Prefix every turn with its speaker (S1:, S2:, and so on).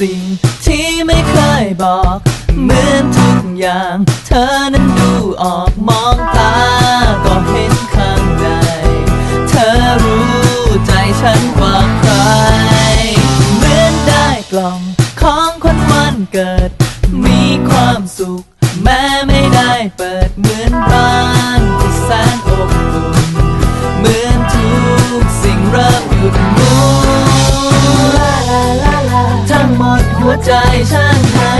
S1: สิ่งที่ไม่เคยบอก เหมือนทุกอย่าง เธอนั้นดูออกมองตา ก็เห็นข้างใน เธอรู้ใจฉันกว่าใคร เหมือนได้กล่องของคนวันเกิด มีความสุข แม้ไม่ได้เปิดเหมือนบ้าน หัวใจฉันหา